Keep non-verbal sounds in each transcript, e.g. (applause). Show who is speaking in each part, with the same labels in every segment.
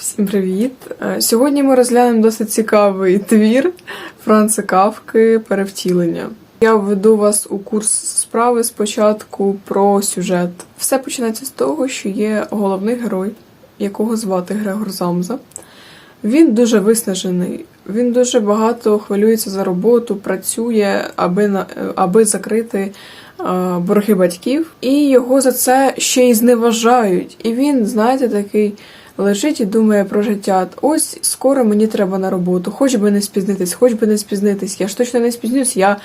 Speaker 1: Всім привіт! Е, Сьогодні ми розглянемо досить цікавий твір Франца Кавки Перевтілення. Я введу вас у курс справи спочатку про сюжет. Все починається з того, що є головний герой, якого звати Грегор Замза. Він дуже виснажений, він дуже багато хвилюється за роботу, працює, аби, на- аби закрити е, борги батьків, і його за це ще й зневажають. І він, знаєте, такий лежить і думає про життя. Ось скоро мені треба на роботу, хоч би не спізнитись, хоч би не спізнитись. Я ж точно не спізнюсь. Я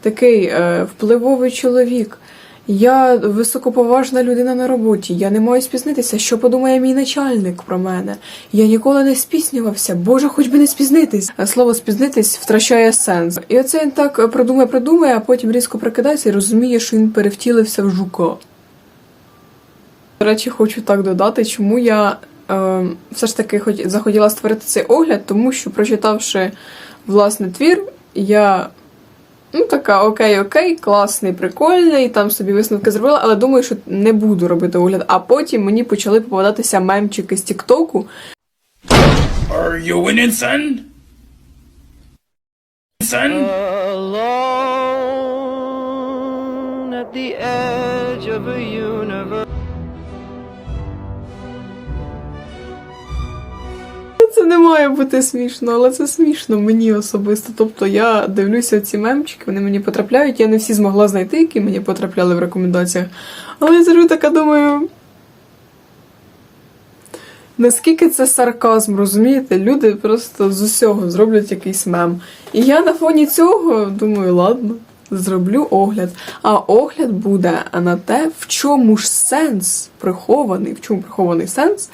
Speaker 1: такий е, впливовий чоловік. Я високоповажна людина на роботі. Я не маю спізнитися. Що подумає мій начальник про мене? Я ніколи не спізнювався. Боже, хоч би не спізнитись. А слово спізнитись втрачає сенс. І оце він так е, продумає, продумає, а потім різко прикидається і розуміє, що він перевтілився в жука. До речі, хочу так додати, чому я е, все ж таки хоч захотіла створити цей огляд, тому що, прочитавши власне твір, я ну така окей, окей, класний, прикольний, там собі висновки зробила, але думаю, що не буду робити огляд. А потім мені почали попадатися мемчики з Тіктоку,
Speaker 2: Are you winning, son? Son?
Speaker 3: alone at the edge of a universe.
Speaker 1: Не має бути смішно, але це смішно мені особисто. Тобто я дивлюся ці мемчики, вони мені потрапляють. Я не всі змогла знайти, які мені потрапляли в рекомендаціях. Але я завжди така думаю. Наскільки це сарказм, розумієте? Люди просто з усього зроблять якийсь мем. І я на фоні цього думаю, ладно, зроблю огляд. А огляд буде на те, в чому ж сенс прихований, в чому прихований сенс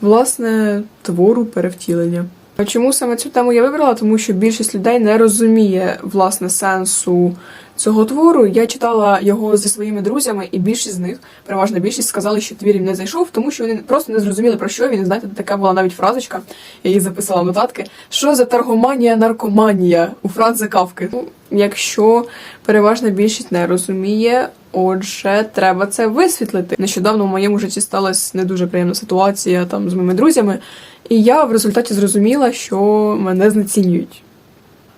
Speaker 1: власне твору перевтілення. Чому саме цю тему я вибрала? Тому що більшість людей не розуміє власне сенсу цього твору. Я читала його зі своїми друзями, і більшість з них, переважна більшість, сказали, що твір їм не зайшов, тому що вони просто не зрозуміли про що він. Знаєте, така була навіть фразочка, я її записала нотатки. Що за таргоманія, наркоманія у Франца Кавки? Ну, якщо переважна більшість не розуміє, отже, треба це висвітлити. Нещодавно в моєму житті сталася не дуже приємна ситуація там з моїми друзями, і я в результаті зрозуміла, що мене знецінюють.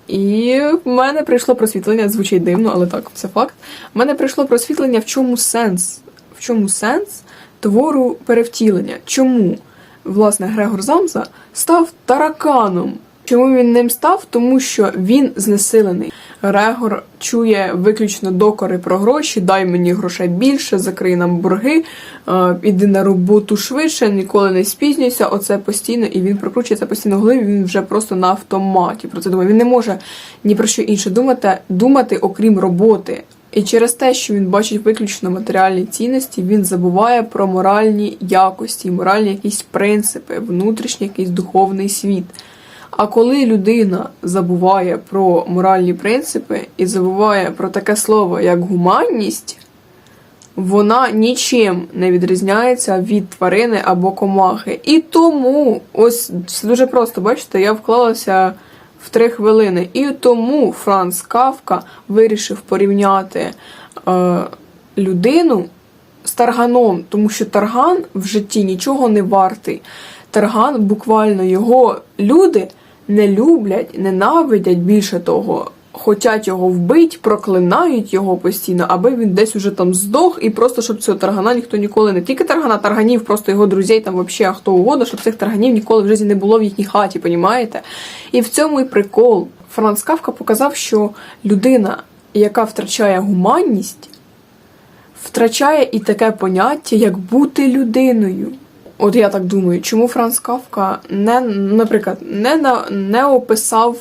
Speaker 1: І в мене прийшло просвітлення, звучить дивно, але так, це факт. В мене прийшло просвітлення, в чому сенс? В чому сенс твору перевтілення? Чому, власне, Грегор Замза став тараканом? Чому він ним став? Тому що він знесилений. Грегор чує виключно докори про гроші, дай мені грошей більше, закрий нам борги, е, іди на роботу швидше, ніколи не спізнюйся. Оце постійно, і він прокручується постійно в голові, він вже просто на автоматі про це думає. Він не може ні про що інше думати, думати, окрім роботи. І через те, що він бачить виключно матеріальні цінності, він забуває про моральні якості, моральні якісь принципи, внутрішній якийсь духовний світ. А коли людина забуває про моральні принципи і забуває про таке слово, як гуманність, вона нічим не відрізняється від тварини або комахи. І тому, ось це дуже просто, бачите, я вклалася в три хвилини. І тому Франц Кавка вирішив порівняти е, людину з тарганом, тому що тарган в житті нічого не вартий. Тарган буквально його люди не люблять, ненавидять більше того. Хочуть його вбити, проклинають його постійно, аби він десь уже там здох, і просто щоб цього таргана ніхто ніколи не тільки таргана, тарганів, просто його друзей, там взагалі хто угодно, щоб цих тарганів ніколи в житті не було в їхній хаті, понімаєте? І в цьому і прикол. Франц Кавка показав, що людина, яка втрачає гуманність, втрачає і таке поняття, як бути людиною. От я так думаю, чому Франц Кавка не, наприклад, не, не описав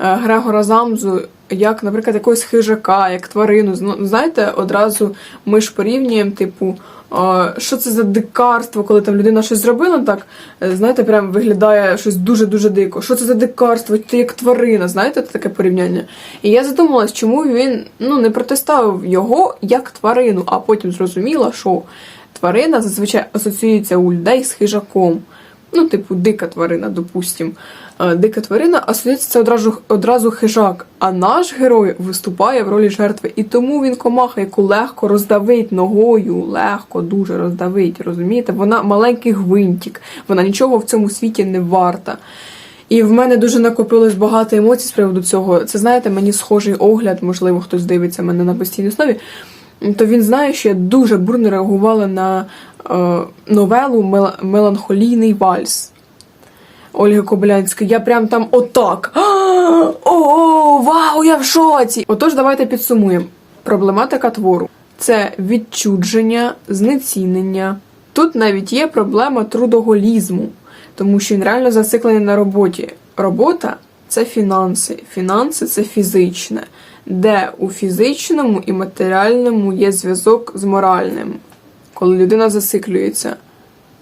Speaker 1: е, Грегора Замзу як, наприклад, якогось хижака, як тварину. Ну, знаєте, одразу ми ж порівнюємо, типу, е, що це за дикарство, коли там людина щось зробила, так, е, знаєте, прям виглядає щось дуже-дуже дико. Що це за дикарство? Ти як тварина, знаєте, це таке порівняння. І я задумалась, чому він ну, не протиставив його як тварину, а потім зрозуміла, що тварина зазвичай асоціюється у людей з хижаком. ну, типу, дика тварина, допустим. Е, Дика тварина, а судиться це одразу, одразу хижак. А наш герой виступає в ролі жертви. І тому він комаха, яку легко роздавить ногою, легко дуже роздавить, розумієте? Вона маленький гвинтик, вона нічого в цьому світі не варта. І в мене дуже накопилось багато емоцій з приводу цього. Це знаєте, мені схожий огляд, можливо, хтось дивиться мене на постійній основі. То він знає, що я дуже бурно реагувала на е, новелу «Мел- Меланхолійний вальс. Ольги Кобилянської. Я прям там отак. (gasps) О, вау, я в шоці! Отож, давайте підсумуємо. Проблематика твору це відчудження, знецінення. Тут навіть є проблема трудоголізму, тому що він реально зациклений на роботі. Робота це фінанси, фінанси це фізичне, де у фізичному і матеріальному є зв'язок з моральним. Коли людина зациклюється,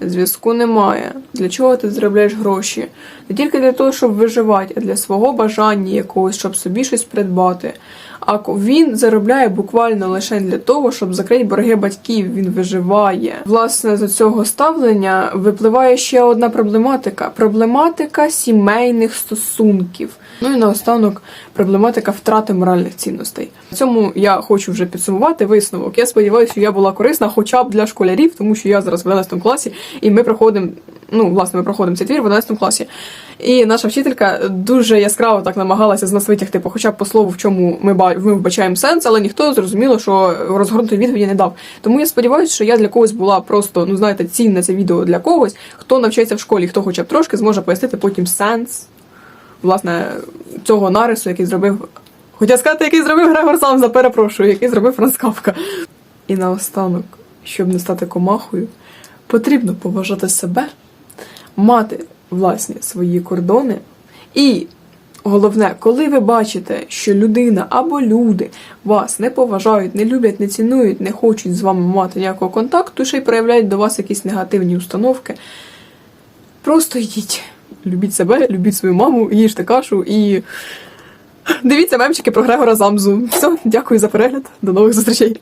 Speaker 1: Зв'язку немає. Для чого ти заробляєш гроші? Не тільки для того, щоб виживати, а для свого бажання якогось, щоб собі щось придбати. А він заробляє буквально лише для того, щоб закрити борги батьків. Він виживає. Власне, з цього ставлення випливає ще одна проблематика: проблематика сімейних стосунків. Ну і наостанок проблематика втрати моральних цінностей. В цьому я хочу вже підсумувати висновок. Я сподіваюся, я була корисна хоча б для школярів, тому що я зараз в 11 класі, і ми проходимо. Ну, власне, ми проходимо цей твір в 11 класі. І наша вчителька дуже яскраво так намагалася з нас витягти, по хоча б по слову, в чому ми, вбачаємо сенс, але ніхто зрозуміло, що розгорнутої відповіді не дав. Тому я сподіваюся, що я для когось була просто, ну знаєте, цінне це відео для когось, хто навчається в школі, хто хоча б трошки зможе пояснити потім сенс власне цього нарису, який зробив. Хотя сказати, який зробив Грегор сам, за перепрошую, який зробив Франц Кавка. І наостанок, щоб не стати комахою, потрібно поважати себе, мати власні свої кордони. І головне, коли ви бачите, що людина або люди вас не поважають, не люблять, не цінують, не хочуть з вами мати ніякого контакту, ще й проявляють до вас якісь негативні установки, просто йдіть. Любіть себе, любіть свою маму, їжте кашу і дивіться мемчики про Грегора Замзу. Все, дякую за перегляд. До нових зустрічей.